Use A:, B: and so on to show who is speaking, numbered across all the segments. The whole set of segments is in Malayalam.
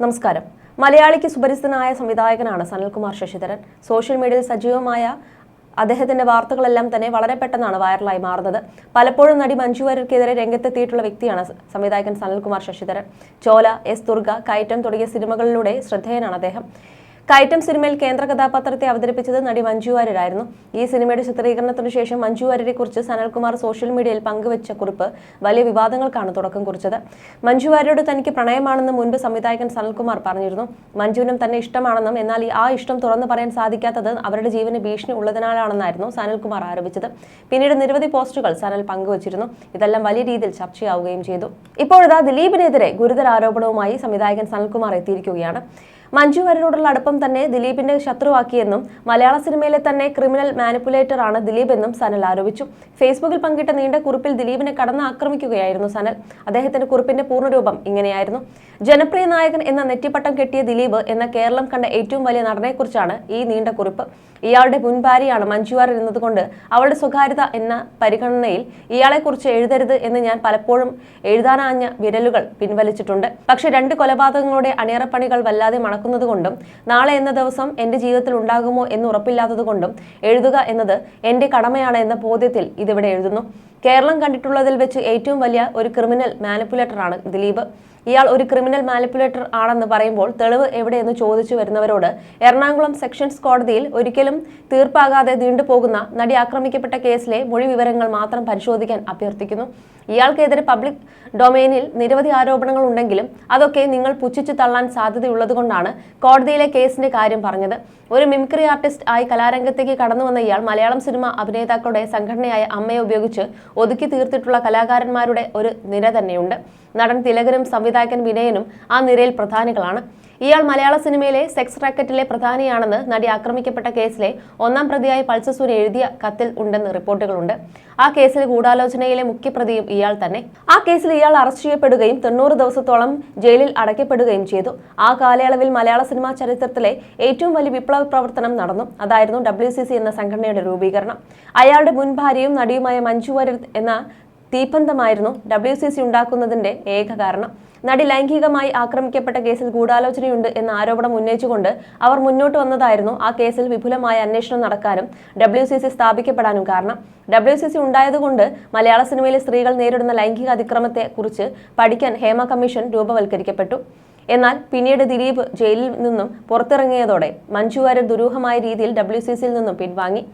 A: നമസ്കാരം. മലയാളിക്ക് സുപരിചിതനായ സംവിധായകനാണ് സനൽകുമാർ ശശിധരൻ. സോഷ്യൽ മീഡിയയിൽ സജീവമായ അദ്ദേഹത്തിന്റെ വാർത്തകളെല്ലാം തന്നെ വളരെ പെട്ടെന്നാണ് വൈറലായി മാറുന്നത്. പലപ്പോഴും നടി മഞ്ജു വാര്യർക്കെതിരെ രംഗത്തെത്തിയിട്ടുള്ള വ്യക്തിയാണ് സംവിധായകൻ സനൽകുമാർ ശശിധരൻ. ചോല എസ് ദുർഗ കയറ്റം തുടങ്ങിയ സിനിമകളിലൂടെ ശ്രദ്ധേയനാണ് അദ്ദേഹം. കയറ്റം സിനിമയിൽ കേന്ദ്ര കഥാപാത്രത്തെ അവതരിപ്പിച്ചത് നടി മഞ്ജു വാര്യരായിരുന്നു. ഈ സിനിമയുടെ ചിത്രീകരണത്തിനു ശേഷം മഞ്ജു വാര്യരെ കുറിച്ച് സനൽകുമാർ സോഷ്യൽ മീഡിയയിൽ പങ്കുവച്ച കുറിപ്പ് വലിയ വിവാദങ്ങൾക്കാണ് തുടക്കം കുറിച്ചത്. മഞ്ജു വാര്യരോട് തനിക്ക് പ്രണയമാണെന്ന് മുൻപ് സംവിധായകൻ സനൽകുമാർ പറഞ്ഞിരുന്നു. മഞ്ജുവിനും തന്നെ ഇഷ്ടമാണെന്നും എന്നാൽ ആ ഇഷ്ടം തുറന്നു പറയാൻ സാധിക്കാത്തത് അവരുടെ ജീവന് ഭീഷണി ഉള്ളതിനാലാണെന്നായിരുന്നു സനൽകുമാർ ആരോപിച്ചത്. പിന്നീട് നിരവധി പോസ്റ്റുകൾ സനൽ പങ്കുവച്ചിരുന്നു. ഇതെല്ലാം വലിയ രീതിയിൽ ചർച്ചയാവുകയും ചെയ്തു. ഇപ്പോഴതാ ദിലീപിനെതിരെ ഗുരുതര ആരോപണവുമായി സംവിധായകൻ സനൽകുമാർ എത്തിയിരിക്കുകയാണ്. മഞ്ജു വാര്യരോടുള്ള അടുപ്പം തന്നെ ദിലീപിന്റെ ശത്രുവാക്കിയെന്നും മലയാള സിനിമയിലെ തന്നെ ക്രിമിനൽ മാനിപ്പുലേറ്റർ ആണ് ദിലീപ് എന്നും സനൽ ആരോപിച്ചു. ഫേസ്ബുക്കിൽ പങ്കിട്ട നീണ്ട കുറിപ്പിൽ ദിലീപിനെ കടന്ന് ആക്രമിക്കുകയായിരുന്നു സനൽ. അദ്ദേഹത്തിന്റെ കുറിപ്പിന്റെ പൂർണരൂപം ഇങ്ങനെയായിരുന്നു. ജനപ്രിയ നായകൻ എന്ന നെറ്റിപ്പട്ടം കെട്ടിയ ദിലീപ് എന്ന കേരളം കണ്ട ഏറ്റവും വലിയ നടനെക്കുറിച്ചാണ് ഈ നീണ്ട കുറിപ്പ്. ഇയാളുടെ മുൻഭാര്യയാണ് മഞ്ജു വാര്യർ എന്നതുകൊണ്ട് അവളുടെ സ്വകാര്യത എന്ന പരിഗണനയിൽ ഇയാളെക്കുറിച്ച് എഴുതരുത് എന്ന് ഞാൻ പലപ്പോഴും എഴുതാനാഞ്ഞ വിരലുകൾ പിൻവലിച്ചിട്ടുണ്ട്. പക്ഷേ രണ്ട് കൊലപാതകങ്ങളുടെ അണിയറപ്പണികൾ വല്ലാതെ മണക്കുന്നതുകൊണ്ടും നാളെ എന്ന ദിവസം എന്റെ ജീവിതത്തിൽ ഉണ്ടാകുമോ എന്ന് ഉറപ്പില്ലാത്തത് കൊണ്ടും എഴുതുക എന്നത് എന്റെ കടമയാണ് എന്ന ബോധ്യത്തിൽ ഇതിവിടെ എഴുതുന്നു. കേരളം കണ്ടിട്ടുള്ളതിൽ വെച്ച് ഏറ്റവും വലിയ ഒരു ക്രിമിനൽ മാനിപ്പുലേറ്ററാണ് ദിലീപ്. ഇയാൾ ഒരു ക്രിമിനൽ മാനിപ്പുലേറ്റർ ആണെന്ന് പറയുമ്പോൾ തെളിവ് എവിടെയെന്ന് ചോദിച്ചു വരുന്നവരോട് എറണാകുളം സെക്ഷൻസ് കോടതിയിൽ ഒരിക്കലും തീർപ്പാകാതെ നീണ്ടുപോകുന്ന നടി ആക്രമിക്കപ്പെട്ട കേസിലെ മൊഴി വിവരങ്ങൾ മാത്രം പരിശോധിക്കാൻ അഭ്യർത്ഥിക്കുന്നു. ഇയാൾക്കെതിരെ പബ്ലിക് ഡൊമൈനിൽ നിരവധി ആരോപണങ്ങൾ ഉണ്ടെങ്കിലും അതൊക്കെ നിങ്ങൾ പുച്ഛിച്ചു തള്ളാൻ സാധ്യതയുള്ളതുകൊണ്ടാണ് കോടതിയിലെ കേസിന്റെ കാര്യം പറഞ്ഞത്. ഒരു മിമിക്രി ആർട്ടിസ്റ്റ് ആയി കലാരംഗത്തേക്ക് കടന്നു വന്ന ഇയാൾ മലയാളം സിനിമ അഭിനേതാക്കളുടെ സംഘടനയായ അമ്മയെ ഉപയോഗിച്ച് ഒതുക്കി തീർത്തിട്ടുള്ള കലാകാരന്മാരുടെ ഒരു നിര തന്നെയുണ്ട്. നടൻ തിലകനും സംവിധായകൻ വിനയനും ആ നിരയിൽ പ്രധാനികളാണ്. ഇയാൾ മലയാള സിനിമയിലെ സെക്സ് റാക്കറ്റിലെ പ്രധാനിയാണെന്ന് നടി ആക്രമിക്കപ്പെട്ട കേസിലെ ഒന്നാം പ്രതിയായി പൾസസൂര് എഴുതിയ കത്തിൽ ഉണ്ടെന്ന് റിപ്പോർട്ടുകളുണ്ട്. ആ കേസിൽ ഗൂഢാലോചനയിലെ മുഖ്യപ്രതിയും ഇയാൾ തന്നെ. ആ കേസിൽ ഇയാൾ അറസ്റ്റ് ചെയ്യപ്പെടുകയും തൊണ്ണൂറ് ദിവസത്തോളം ജയിലിൽ അടയ്ക്കപ്പെടുകയും ചെയ്തു. ആ കാലയളവിൽ മലയാള സിനിമാ ചരിത്രത്തിലെ ഏറ്റവും വലിയ വിപ്ലവ പ്രവർത്തനം നടന്നു. അതായിരുന്നു ഡബ്ല്യു എന്ന സംഘടനയുടെ രൂപീകരണം. അയാളുടെ മുൻ ഭാര്യയും നടിയുമായ മഞ്ജു എന്ന തീപ്പന്തമായിരുന്നു ഡബ്ല്യു സി സി ഉണ്ടാക്കുന്നതിന്റെ ഏക കാരണം. നടി ലൈംഗികമായി ആക്രമിക്കപ്പെട്ട കേസിൽ ഗൂഢാലോചനയുണ്ട് എന്ന ആരോപണം ഉന്നയിച്ചുകൊണ്ട് അവർ മുന്നോട്ട് വന്നതായിരുന്നു ആ കേസിൽ വിപുലമായ അന്വേഷണം നടക്കാനും ഡബ്ല്യു സി സി സ്ഥാപിക്കപ്പെടാനും കാരണം. ഡബ്ല്യു സി സി ഉണ്ടായതുകൊണ്ട് മലയാള സിനിമയിലെ സ്ത്രീകൾ നേരിടുന്ന ലൈംഗിക അതിക്രമത്തെ കുറിച്ച് പഠിക്കാൻ ഹേമ കമ്മീഷൻ രൂപവൽക്കരിക്കപ്പെട്ടു. എന്നാൽ പിന്നീട് ദിലീപ് ജയിലിൽ നിന്നും പുറത്തിറങ്ങിയതോടെ മഞ്ജു വാര്യർ ദുരൂഹമായ രീതിയിൽ ഡബ്ല്യു സി സിയിൽ നിന്നും പിൻവാങ്ങി.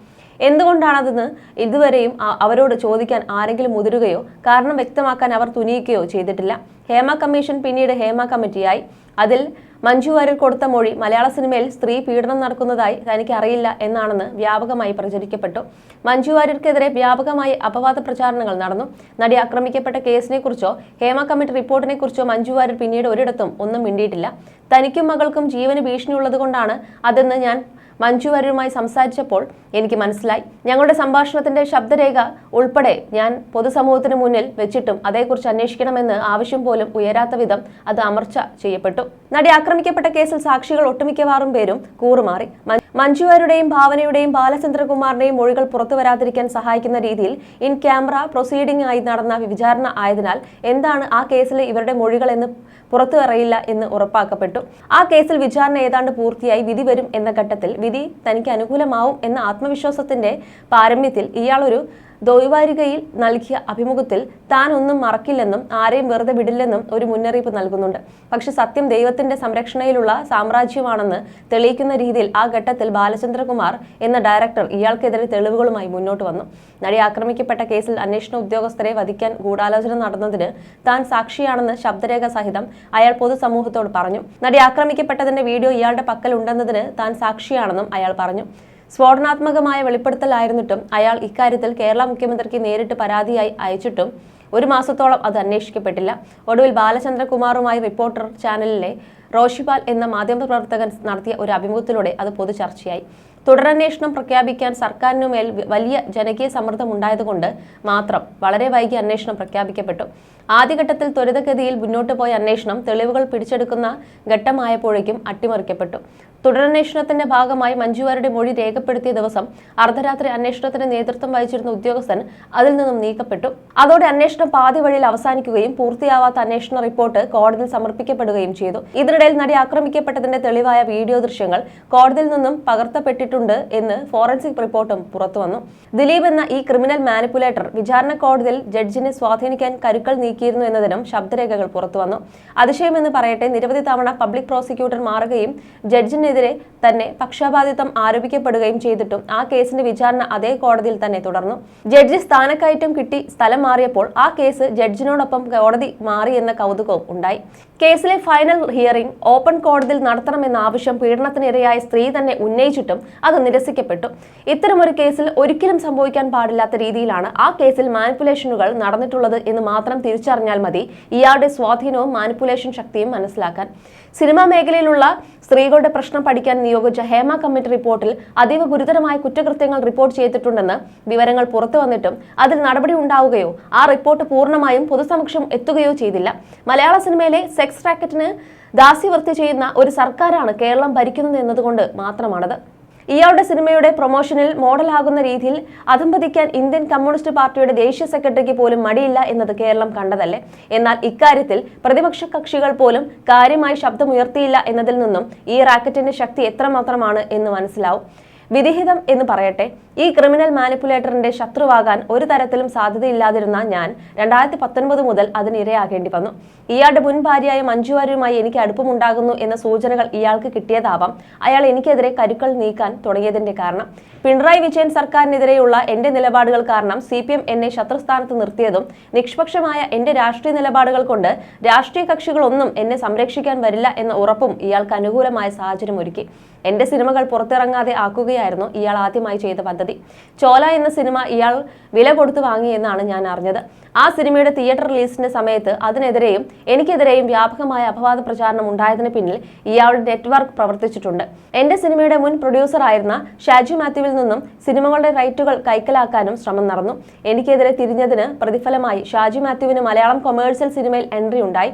A: എന്തുകൊണ്ടാണതെന്ന് ഇതുവരെയും അവരോട് ചോദിക്കാൻ ആരെങ്കിലും മുതിരുകയോ കാരണം വ്യക്തമാക്കാൻ അവർ തുനിയിക്കുകയോ ചെയ്തിട്ടില്ല. ഹേമ കമ്മീഷൻ പിന്നീട് ഹേമ കമ്മിറ്റിയായി. അതിൽ മഞ്ജു വാര്യർ കൊടുത്ത മൊഴി മലയാള സിനിമയിൽ സ്ത്രീ പീഡനം നടക്കുന്നതായി തനിക്ക് അറിയില്ല എന്നാണെന്ന് വ്യാപകമായി പ്രചരിക്കപ്പെട്ടു. മഞ്ജു വാര്യർക്കെതിരെ വ്യാപകമായി അപവാദ പ്രചാരണങ്ങൾ നടന്നു. നടി ആക്രമിക്കപ്പെട്ട കേസിനെക്കുറിച്ചോ ഹേമ കമ്മിറ്റി റിപ്പോർട്ടിനെ കുറിച്ചോ മഞ്ജു വാര്യർ പിന്നീട് ഒരിടത്തും ഒന്നും മിണ്ടിയിട്ടില്ല. തനിക്കും മകൾക്കും ജീവന് ഭീഷണിയുള്ളതുകൊണ്ടാണ് അതെന്ന് ഞാൻ മഞ്ജു വാര്യരുമായി സംസാരിച്ചപ്പോൾ എനിക്ക് മനസ്സിലായി. ഞങ്ങളുടെ സംഭാഷണത്തിന്റെ ശബ്ദരേഖ ഉൾപ്പെടെ ഞാൻ പൊതുസമൂഹത്തിന് മുന്നിൽ വെച്ചിട്ടും അതേക്കുറിച്ച് അന്വേഷിക്കണമെന്ന് ആവശ്യം പോലും ഉയരാത്ത വിധം അത് അമർച്ച ചെയ്യപ്പെട്ടു. നടി ആക്രമിക്കപ്പെട്ട കേസിൽ സാക്ഷികൾ ഒട്ടുമിക്കവാറും പേരും കൂറുമാറി. മ- മഞ്ജു ഭാവനയുടെയും ബാലചന്ദ്രകുമാറിന്റെയും മൊഴികൾ പുറത്തു വരാതിരിക്കാൻ സഹായിക്കുന്ന രീതിയിൽ ഇൻ ക്യാമറ പ്രൊസീഡിംഗ് ആയി നടന്ന വിചാരണ ആയതിനാൽ എന്താണ് ആ കേസിലെ ഇവരുടെ മൊഴികൾ എന്ന് പുറത്തു അറിയില്ല എന്ന് ഉറപ്പാക്കപ്പെട്ടു. ആ കേസിൽ വിചാരണ ഏതാണ്ട് പൂർത്തിയായി വിധി വരും എന്ന ഘട്ടത്തിൽ വിധി തനിക്ക് അനുകൂലമാവും എന്ന ആത്മവിശ്വാസത്തിന്റെ പാരമ്യത്തിൽ ഇയാൾ ഒരു ദ്വൈവാരികയിൽ നൽകിയ അഭിമുഖത്തിൽ താൻ ഒന്നും മറക്കില്ലെന്നും ആരെയും വെറുതെ വിടില്ലെന്നും ഒരു മുന്നറിയിപ്പ് നൽകുന്നുണ്ട്. പക്ഷെ സത്യം ദൈവത്തിന്റെ സംരക്ഷണയിലുള്ള സാമ്രാജ്യമാണെന്ന് തെളിയിക്കുന്ന രീതിയിൽ ആ ഘട്ടത്തിൽ ബാലചന്ദ്രകുമാർ എന്ന ഡയറക്ടർ ഇയാൾക്കെതിരെ തെളിവുകളുമായി മുന്നോട്ട് വന്നു. നടി ആക്രമിക്കപ്പെട്ട കേസിൽ അന്വേഷണ ഉദ്യോഗസ്ഥരെ വധിക്കാൻ ഗൂഢാലോചന നടന്നതിന് താൻ സാക്ഷിയാണെന്ന് ശബ്ദരേഖ സഹിതം അയാൾ പൊതുസമൂഹത്തോട് പറഞ്ഞു. നടി ആക്രമിക്കപ്പെട്ടതിന്റെ വീഡിയോ ഇയാളുടെ പക്കൽ ഉണ്ടെന്നതിന് താൻ സാക്ഷിയാണെന്നും അയാൾ പറഞ്ഞു. സ്ഫോടനാത്മകമായ വെളിപ്പെടുത്തലായിരുന്നിട്ടും അയാൾ ഇക്കാര്യത്തിൽ കേരള മുഖ്യമന്ത്രിക്ക് നേരിട്ട് പരാതിയായി അയച്ചിട്ടും ഒരു മാസത്തോളം അത് അന്വേഷിക്കപ്പെട്ടില്ല. ഒടുവിൽ ബാലചന്ദ്രകുമാറുമായി റിപ്പോർട്ടർ ചാനലിലെ റോഷിപാൽ എന്ന മാധ്യമപ്രവർത്തകൻ നടത്തിയ ഒരു അഭിമുഖത്തിലൂടെ അത് പൊതു ചർച്ചയായി. തുടരന്വേഷണം പ്രഖ്യാപിക്കാൻ സർക്കാരിനു മേൽ വലിയ ജനകീയ സമ്മർദ്ദം ഉണ്ടായതുകൊണ്ട് മാത്രം വളരെ വൈകി അന്വേഷണം പ്രഖ്യാപിക്കപ്പെട്ടു. ആദ്യഘട്ടത്തിൽ ത്വരിതഗതിയിൽ മുന്നോട്ട് പോയ അന്വേഷണം തെളിവുകൾ പിടിച്ചെടുക്കുന്ന ഘട്ടമായപ്പോഴേക്കും അട്ടിമറിക്കപ്പെട്ടു. തുടരന്വേഷണത്തിന്റെ ഭാഗമായി മഞ്ജുവാരുടെ മൊഴി രേഖപ്പെടുത്തിയ ദിവസം അർദ്ധരാത്രി അന്വേഷണത്തിന് നേതൃത്വം വഹിച്ചിരുന്ന ഉദ്യോഗസ്ഥൻ അതിൽ നിന്നും നീക്കപ്പെട്ടു. അതോടെ അന്വേഷണം പാതി വഴിയിൽ അവസാനിക്കുകയും പൂർത്തിയാവാത്ത അന്വേഷണ റിപ്പോർട്ട് കോടതിയിൽ സമർപ്പിക്കപ്പെടുകയും ചെയ്തു. ഇതിനിടയിൽ നടി ആക്രമിക്കപ്പെട്ടതിന്റെ തെളിവായ വീഡിയോ ദൃശ്യങ്ങൾ കോടതിയിൽ നിന്നും പകർത്തപ്പെട്ടിട്ടുണ്ട് എന്ന് ഫോറൻസിക് റിപ്പോർട്ടും പുറത്തുവന്നു ദിലീപ് എന്ന ഈ ക്രിമിനൽ മാനിപ്പുലേറ്റർ വിചാരണ കോടതിയിൽ ജഡ്ജിനെ സ്വാധീനിക്കാൻ കരുക്കൾ നീക്കിയിരുന്നു എന്നതിനും ശബ്ദരേഖകൾ പുറത്തുവന്നു അതിശയമെന്ന് പറയട്ടെ നിരവധി തവണ പബ്ലിക് പ്രോസിക്യൂട്ടർ മാറുകയും ജഡ്ജിനെതിരെ തന്നെ പക്ഷപാതിത്വം ആരോപിക്കപ്പെടുകയും ചെയ്തിട്ടും ആ കേസിന്റെ വിചാരണ അതേ കോടതിയിൽ തന്നെ തുടർന്നു. ജഡ്ജി സ്ഥാനക്കയറ്റം കിട്ടി സ്ഥലം മാറിയപ്പോൾ ആ കേസ് ജഡ്ജിനോടൊപ്പം കോടതി മാറി എന്ന കൗതുകവും ഉണ്ടായി. കേസിലെ ഫൈനൽ ഹിയറിംഗ് ഓപ്പൺ കോടതിയിൽ നടത്തണമെന്ന ആവശ്യം പീഡനത്തിനിരയായ സ്ത്രീ തന്നെ ഉന്നയിച്ചിട്ടും അത് നിരസിക്കപ്പെട്ടു. ഇത്തരമൊരു കേസിൽ ഒരിക്കലും സംഭവിക്കാൻ പാടില്ലാത്ത രീതിയിലാണ് ആ കേസിൽ മാനിപ്പുലേഷനുകൾ നടന്നിട്ടുള്ളത് എന്ന് മാത്രം തിരിച്ചറിഞ്ഞാൽ മതി. ഇയാളുടെ സ്വാധീനവും മാനിപ്പുലേഷൻ ശക്തിയും മനസ്സിലാക്കാൻ. സിനിമാ മേഖലയിലുള്ള സ്ത്രീകളുടെ പ്രശ്നം പഠിക്കാൻ നിയോഗിച്ച ഹേമ കമ്മിറ്റി റിപ്പോർട്ടിൽ അതീവ ഗുരുതരമായ കുറ്റകൃത്യങ്ങൾ റിപ്പോർട്ട് ചെയ്തിട്ടുണ്ടെന്ന് വിവരങ്ങൾ പുറത്തു വന്നിട്ടും അതിൽ നടപടി ഉണ്ടാവുകയോ ആ റിപ്പോർട്ട് പൂർണമായും പൊതുസമക്ഷം എത്തുകയോ ചെയ്തില്ല. മലയാള സിനിമയിലെ സെക്സ് റാക്കറ്റിന് ദാസ്യവൃത്തി ചെയ്യുന്ന ഒരു സർക്കാരാണ് കേരളം ഭരിക്കുന്നത് എന്നതുകൊണ്ട് മാത്രമാണത്. ഇയാളുടെ സിനിമയുടെ പ്രൊമോഷനിൽ മോഡലാകുന്ന രീതിയിൽ അധംപതിക്കാൻ ഇന്ത്യൻ കമ്മ്യൂണിസ്റ്റ് പാർട്ടിയുടെ ദേശീയ സെക്രട്ടറിക്ക് പോലും മടിയില്ല എന്നത് കേരളം കണ്ടതല്ലേ? എന്നാൽ ഇക്കാര്യത്തിൽ പ്രതിപക്ഷ കക്ഷികൾ പോലും കാര്യമായി ശബ്ദമുയർത്തിയില്ല എന്നതിൽ നിന്നും ഈ റാക്കറ്റിന്റെ ശക്തി എത്രമാത്രമാണ് എന്ന് മനസ്സിലാവും. വിധിഹിതം എന്ന് പറയട്ടെ ഈ ക്രിമിനൽ മാനിപ്പുലേറ്ററിന്റെ ശത്രുവാകാൻ ഒരു തരത്തിലും സാധ്യതയില്ലാതിരുന്ന ഞാൻ രണ്ടായിരത്തി പത്തൊൻപത് മുതൽ അതിന് ഇരയാകേണ്ടി വന്നു. ഇയാളുടെ മുൻ ഭാര്യയായ മഞ്ജുവാരുമായി എനിക്ക് അടുപ്പമുണ്ടാകുന്നു എന്ന സൂചനകൾ ഇയാൾക്ക് കിട്ടിയതാവാം അയാൾ എനിക്കെതിരെ കരുക്കൾ നീക്കാൻ തുടങ്ങിയതിന്റെ കാരണം. പിണറായി വിജയൻ സർക്കാരിനെതിരെയുള്ള എന്റെ നിലപാടുകൾ കാരണം സി പി എം എന്നെ ശത്രുസ്ഥാനത്ത് നിർത്തിയതും നിഷ്പക്ഷമായ എന്റെ രാഷ്ട്രീയ നിലപാടുകൾ കൊണ്ട് രാഷ്ട്രീയ കക്ഷികളൊന്നും എന്നെ സംരക്ഷിക്കാൻ വരില്ല എന്ന ഉറപ്പും ഇയാൾക്ക് അനുകൂലമായ സാഹചര്യം ഒരുക്കി എന്റെ സിനിമകൾ പുറത്തിറങ്ങാതെ ആക്കുകയായിരുന്നു ഇയാൾ ആദ്യമായി ചെയ്ത പദ്ധതി. ചോല എന്ന സിനിമ ഇയാൾ വില കൊടുത്തു വാങ്ങിയെന്നാണ് ഞാൻ അറിഞ്ഞത്. ആ സിനിമയുടെ തിയേറ്റർ റിലീസിന്റെ സമയത്ത് അതിനെതിരെയും എനിക്കെതിരെയും വ്യാപകമായ അപവാദ പ്രചാരണം ഉണ്ടായതിന് പിന്നിൽ ഇയാളുടെ നെറ്റ്വർക്ക് പ്രവർത്തിച്ചിട്ടുണ്ട്. എന്റെ സിനിമയുടെ മുൻ പ്രൊഡ്യൂസർ ആയിരുന്ന ഷാജി മാത്യുവിൽ നിന്നും സിനിമകളുടെ റൈറ്റുകൾ കൈക്കലാക്കാനും ശ്രമം നടന്നു. എനിക്കെതിരെ തിരിഞ്ഞതിന് പ്രതിഫലമായി ഷാജു മാത്യുവിന് മലയാളം കൊമേഴ്സ്യൽ സിനിമയിൽ എൻട്രി ഉണ്ടായി.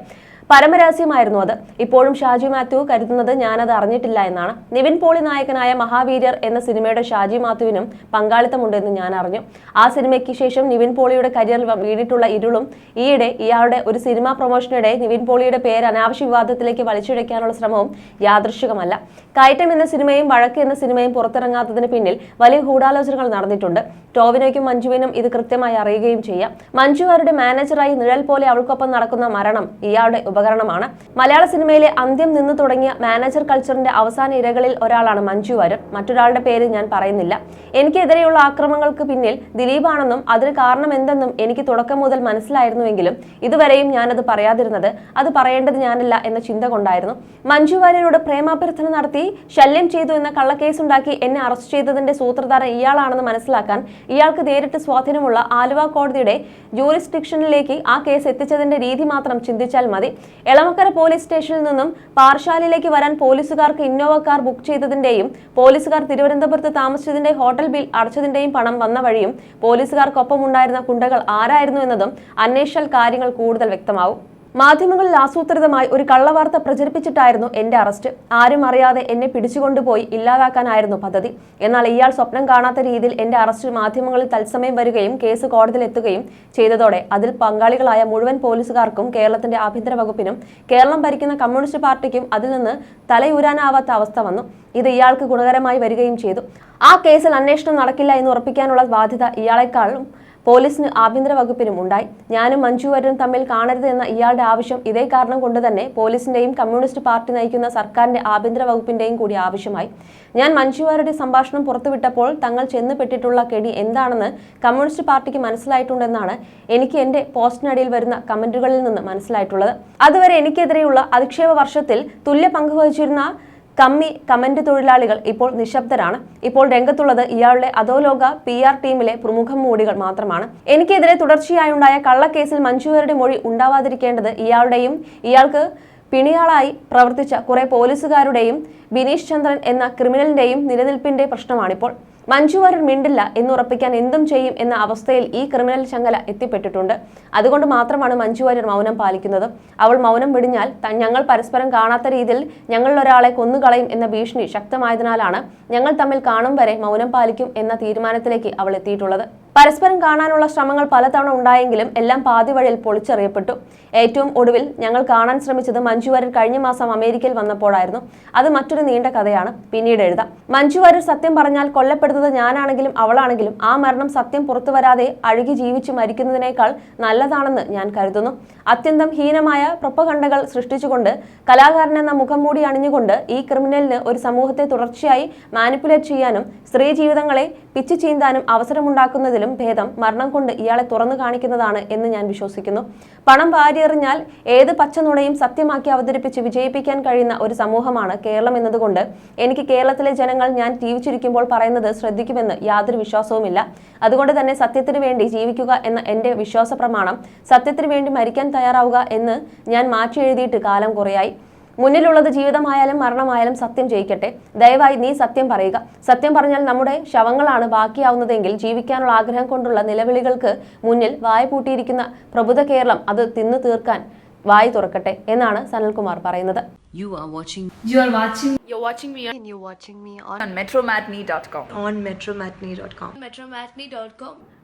A: പരമരഹസ്യമായിരുന്നു അത്. ഇപ്പോഴും ഷാജി മാത്യു കരുതുന്നത് ഞാനത് അറിഞ്ഞിട്ടില്ല എന്നാണ്. നിവിൻ പോളി നായകനായ മഹാവീര്യർ എന്ന സിനിമയുടെ ഷാജി മാത്യുവിനും പങ്കാളിത്തമുണ്ടെന്ന് ഞാൻ അറിഞ്ഞു. ആ സിനിമയ്ക്ക് ശേഷം നിവിൻ പോളിയുടെ കരിയറിൽ വീണിട്ടുള്ള ഇരുളും ഈയിടെ ഇയാളുടെ ഒരു സിനിമാ പ്രൊമോഷനിടെ നിവിൻ പോളിയുടെ പേര് അനാവശ്യ വിവാദത്തിലേക്ക് വലിച്ചിഴയ്ക്കാനുള്ള ശ്രമവും യാദൃശികമല്ല കയറ്റം എന്ന സിനിമയും വഴക്ക് എന്ന സിനിമയും പുറത്തിറങ്ങാത്തതിന് പിന്നിൽ വലിയ ഗൂഢാലോചനകൾ നടന്നിട്ടുണ്ട്. ടോവിനോയ്ക്കും മഞ്ജുവിനും ഇത് കൃത്യമായി അറിയുകയും ചെയ്യാം. മഞ്ജു അവരുടെ മാനേജറായി നിഴൽ പോലെ അവൾക്കൊപ്പം നടക്കുന്ന മരണം ഇയാളുടെ ഉപകരണമാണ്. മലയാള സിനിമയിലെ അന്ത്യം നിന്ന് തുടങ്ങിയ മാനേജർ കൾച്ചറിന്റെ അവസാന ഇരകളിൽ ഒരാളാണ് മഞ്ജു വാര്യർ. മറ്റൊരാളുടെ പേര് ഞാൻ പറയുന്നില്ല. എനിക്കെതിരെയുള്ള ആക്രമണങ്ങൾക്ക് പിന്നിൽ ദിലീപാണെന്നും അതിന് കാരണം എന്തെന്നും എനിക്ക് തുടക്കം മുതൽ മനസ്സിലായിരുന്നുവെങ്കിലും ഇതുവരെയും ഞാനത് പറയാതിരുന്നത് അത് പറയേണ്ടത് ഞാനല്ല എന്ന ചിന്ത കൊണ്ടായിരുന്നു. മഞ്ജു വാര്യരോട് പ്രേമാഭ്യർത്ഥന നടത്തി ശല്യം ചെയ്തു എന്ന കള്ളക്കേസുണ്ടാക്കി എന്നെ അറസ്റ്റ് ചെയ്തതിന്റെ സൂത്രധാരൻ ഇയാളാണെന്ന് മനസ്സിലാക്കാൻ ഇയാൾക്ക് നേരിട്ട് സ്വാധീനമുള്ള ആലുവ കോടതിയുടെ ജൂറിസ്ഡിക്ഷനിലേക്ക് ആ കേസ് എത്തിച്ചതിന്റെ രീതി മാത്രം ചിന്തിച്ചാൽ മതി. എളമക്കര പോലീസ് സ്റ്റേഷനിൽ നിന്നും പാർശാലയിലേക്ക് വരാൻ പോലീസുകാർക്ക് ഇന്നോവ കാർ ബുക്ക് ചെയ്തതിന്റെയും പോലീസുകാർ തിരുവനന്തപുരത്ത് താമസിച്ചതിന്റെ ഹോട്ടൽ ബിൽ അടച്ചതിന്റെയും പണം വന്ന വഴിയും പോലീസുകാർക്കൊപ്പം ഉണ്ടായിരുന്ന കുണ്ടകൾ ആരായിരുന്നു എന്നതും അന്വേഷിച്ചാൽ കാര്യങ്ങൾ കൂടുതൽ വ്യക്തമാവും. മാധ്യമങ്ങളിൽ ആസൂത്രിതമായി ഒരു കള്ളവാർത്ത പ്രചരിപ്പിച്ചിട്ടായിരുന്നു എന്റെ അറസ്റ്റ്. ആരും അറിയാതെ എന്നെ പിടിച്ചുകൊണ്ടുപോയി ഇല്ലാതാക്കാനായിരുന്നു പദ്ധതി. എന്നാൽ ഇയാൾ സ്വപ്നം കാണാത്ത രീതിയിൽ എന്റെ അറസ്റ്റ് മാധ്യമങ്ങളിൽ തത്സമയം വരികയും കേസ് കോടതിയിൽ എത്തുകയും ചെയ്തതോടെ അതിൽ പങ്കാളികളായ മുഴുവൻ പോലീസുകാർക്കും കേരളത്തിന്റെ ആഭ്യന്തര വകുപ്പിനും കേരളം ഭരിക്കുന്ന കമ്മ്യൂണിസ്റ്റ് പാർട്ടിക്കും അതിൽ നിന്ന് തലയൂരാനാവാത്ത അവസ്ഥ വന്നു. ഇത് ഇയാൾക്ക് ഗുണകരമായി വരികയും ചെയ്തു. ആ കേസിൽ അന്വേഷണം നടക്കില്ല എന്ന് ഉറപ്പിക്കാനുള്ള ബാധ്യത ഇയാളെക്കാളും പോലീസിന് ആഭ്യന്തര വകുപ്പിനും ഉണ്ടായി. ഞാനും മഞ്ജു തമ്മിൽ കാണരുത് എന്ന ഇയാളുടെ ആവശ്യം ഇതേ കാരണം കൊണ്ട് തന്നെ പോലീസിന്റെയും കമ്മ്യൂണിസ്റ്റ് പാർട്ടി നയിക്കുന്ന സർക്കാരിന്റെ ആഭ്യന്തര വകുപ്പിന്റെയും കൂടി ആവശ്യമായി. ഞാൻ മഞ്ജു വാര്യരുടെ സംഭാഷണം പുറത്തുവിട്ടപ്പോൾ തങ്ങൾ ചെന്നുപെട്ടിട്ടുള്ള കെണി എന്താണെന്ന് കമ്മ്യൂണിസ്റ്റ് പാർട്ടിക്ക് മനസ്സിലായിട്ടുണ്ടെന്നാണ് എനിക്ക് എന്റെ പോസ്റ്റിനടിയിൽ വരുന്ന കമന്റുകളിൽ നിന്ന് മനസ്സിലായിട്ടുള്ളത്. അതുവരെ എനിക്കെതിരെയുള്ള അധിക്ഷേപ വർഷത്തിൽ തുല്യ പങ്കുവഹിച്ചിരുന്ന കമ്മി കമന്റ് തൊഴിലാളികൾ ഇപ്പോൾ നിശബ്ദരാണ്. ഇപ്പോൾ രംഗത്തുള്ളത് ഇയാളുടെ അധോലോക പി ആർ ടീമിലെ പ്രമുഖ മൂടികൾ മാത്രമാണ്. എനിക്കെതിരെ തുടർച്ചയായുണ്ടായ കള്ളക്കേസിൽ മഞ്ജുവരുടെ മൊഴി ഉണ്ടാവാതിരിക്കേണ്ടത് ഇയാളുടെയും ഇയാൾക്ക് പിണിയാളായി പ്രവർത്തിച്ച കുറെ പോലീസുകാരുടെയും ബിനീഷ് ചന്ദ്രൻ എന്ന ക്രിമിനലിന്റെയും നിലനിൽപ്പിന്റെ പ്രശ്നമാണിപ്പോൾ. മഞ്ജു വാര്യർ മിണ്ടില്ല എന്നുറപ്പിക്കാൻ എന്തും ചെയ്യും എന്ന അവസ്ഥയിൽ ഈ ക്രിമിനൽ ശങ്കല എത്തിപ്പെട്ടിട്ടുണ്ട്. അതുകൊണ്ട് മാത്രമാണ് മഞ്ജു മൗനം പാലിക്കുന്നത്. അവൾ മൗനം വിടിഞ്ഞാൽ ഞങ്ങൾ പരസ്പരം കാണാത്ത രീതിയിൽ ഞങ്ങളിൽ ഒരാളെ കൊന്നുകളയും എന്ന ഭീഷണി ശക്തമായതിനാലാണ് ഞങ്ങൾ തമ്മിൽ കാണും വരെ മൗനം പാലിക്കും എന്ന തീരുമാനത്തിലേക്ക് അവൾ എത്തിയിട്ടുള്ളത്. പരസ്പരം കാണാനുള്ള ശ്രമങ്ങൾ പലതവണ ഉണ്ടായെങ്കിലും എല്ലാം പാതി വഴിയിൽ പൊളിച്ചെറിയപ്പെട്ടു. ഏറ്റവും ഒടുവിൽ ഞങ്ങൾ കാണാൻ ശ്രമിച്ചത് മഞ്ജു വാര്യർ കഴിഞ്ഞ മാസം അമേരിക്കയിൽ വന്നപ്പോഴായിരുന്നു. അത് മറ്റൊരു നീണ്ട കഥയാണ്. പിന്നീട് എഴുതാം. മഞ്ജു വാര്യർ സത്യം പറഞ്ഞാൽ കൊല്ലപ്പെടുന്നത് ഞാനാണെങ്കിലും അവളാണെങ്കിലും ആ മരണം സത്യം പുറത്തു വരാതെ അഴുകി ജീവിച്ച് മരിക്കുന്നതിനേക്കാൾ നല്ലതാണെന്ന് ഞാൻ കരുതുന്നു. അത്യന്തം ഹീനമായ പ്രൊപ്പകണ്ടകൾ സൃഷ്ടിച്ചുകൊണ്ട് കലാകാരൻ എന്ന മുഖം മൂടി അണിഞ്ഞുകൊണ്ട് ഈ ക്രിമിനലിന് ഒരു സമൂഹത്തെ തുടർച്ചയായി മാനിപ്പുലേറ്റ് ചെയ്യാനും സ്ത്രീ ജീവിതങ്ങളെ പിച്ചു ചീന്താനും അവസരമുണ്ടാക്കുന്നതിലും ഭേദം മരണം കൊണ്ട് ഇയാളെ തുറന്നു കാണിക്കുന്നതാണ് എന്ന് ഞാൻ വിശ്വസിക്കുന്നു. പണം വാരിയെറിഞ്ഞാൽ ഏത് പച്ചനുണയും സത്യമാക്കി അവതരിപ്പിച്ച് വിജയിപ്പിക്കാൻ കഴിയുന്ന ഒരു സമൂഹമാണ് കേരളം എന്നതുകൊണ്ട് എനിക്ക് കേരളത്തിലെ ജനങ്ങൾ ഞാൻ ജീവിച്ചിരിക്കുമ്പോൾ പറയുന്നത് ശ്രദ്ധിക്കുമെന്ന് യാതൊരു വിശ്വാസവുമില്ല. അതുകൊണ്ട് തന്നെ സത്യത്തിന് വേണ്ടി ജീവിക്കുക എന്ന എന്റെ വിശ്വാസ പ്രമാണം സത്യത്തിന് വേണ്ടി മരിക്കാൻ തയ്യാറാവുക എന്ന് ഞാൻ മാറ്റി എഴുതിയിട്ട് കാലം കുറയായി. മുന്നിലുള്ളത് ജീവിതമായാലും മരണമായാലും സത്യം ജയിക്കട്ടെ ദയവായി നീ സത്യം പറയുക സത്യം പറഞ്ഞാൽ നമ്മുടെ ശവങ്ങളാണ് ബാക്കിയാവുന്നതെങ്കിൽ ജീവിക്കാനുള്ള ആഗ്രഹം കൊണ്ടുള്ള നിലവിളികൾക്ക് മുന്നിൽ വായ പൂട്ടിയിരിക്കുന്ന പ്രബുദ്ധ കേരളം അത് തിന്നു തീർക്കാൻ വായി തുറക്കട്ടെ എന്നാണ് സനൽകുമാർ പറയുന്നത്
B: You are watching
C: You are watching
D: You're watching me and you're watching me on,
C: on metromatney.com.
D: on metromatney.com.
E: metromatney.com